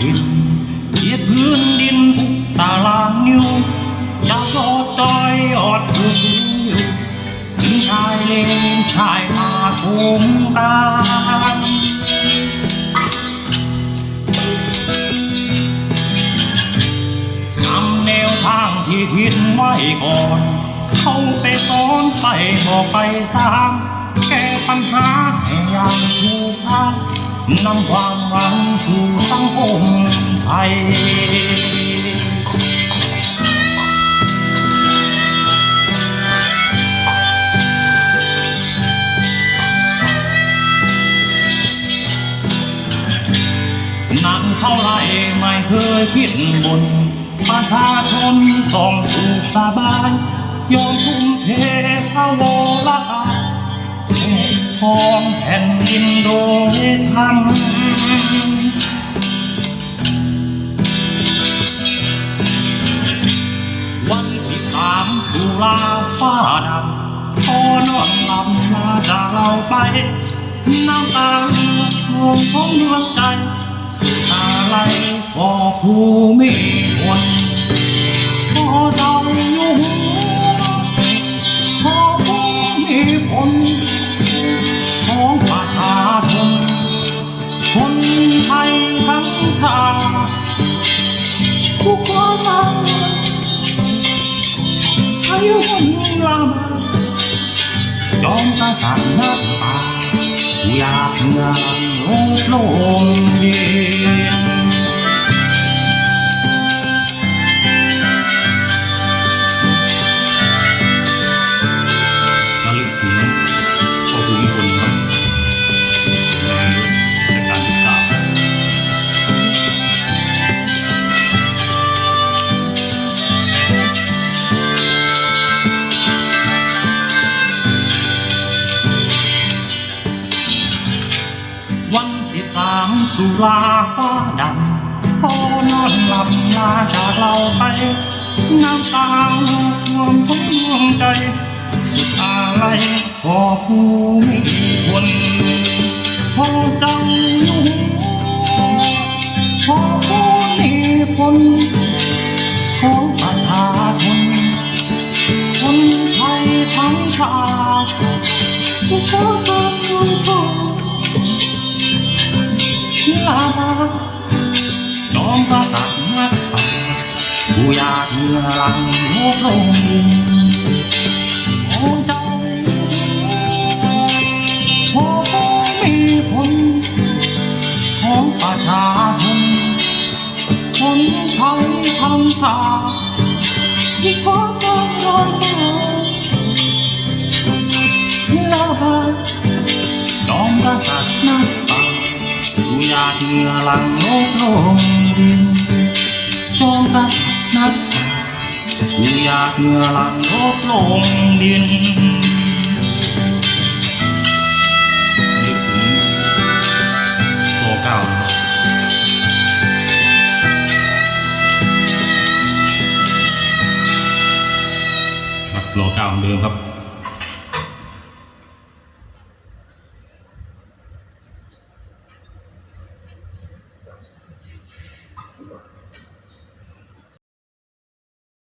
ถิ่นเหยียบพื้นดินทุกตารางนิ้วจะรอดจอยอดอยู่อยู่ทิ้งชายเลนชายมาทุมกลางนำแนวทางที่คิดไว้ก่อน เข้าไปสอนไปบอกไปสร้างแก้ปัญหาให้อย่างถูกทาง นำความหวังสู่สังคมไทยนั่นเท่าไรไม่เคยคิดบน ประชาชนต้องสุขสบาย ยอมทุ่มเทพระวรกาย ของแผ่นดินโดยธรรมวันสิบสามตุลาฟ้าดำพอนอนหลับลาจากเราไป น้ำตาทวงของดวงใจสุดอะไรพอผู้มีคนพอจ้าอ อายุคนลามาจอมกษัตริย์นักป่าอยากเงานโลกลมเย็นามตุลาฟ้าดำพอนอนหลับลาจากเราไป น้ำตาท่วมท้องดวงใจ สุดอะไรพอผู้มีคนพอเจ้าอยู่พอผู้มีผลของประชาชนคนไทยทั้งชาติผู้ขอต จอมกษัตริย์นักป่าผู้อยากเหงื่อหลังโลกลงดินโอ้เจ้าโอ้มีผลของประชาชนคนไทยทั้งชาที่ขอต้องรอยตาลาบาจอมกษัตริย์นักป่า หยากเหงื่อหลังโลกลงดินจอมกษัตริย์นักป่าผู้อยากเหงื่อหลังโลกลงดิน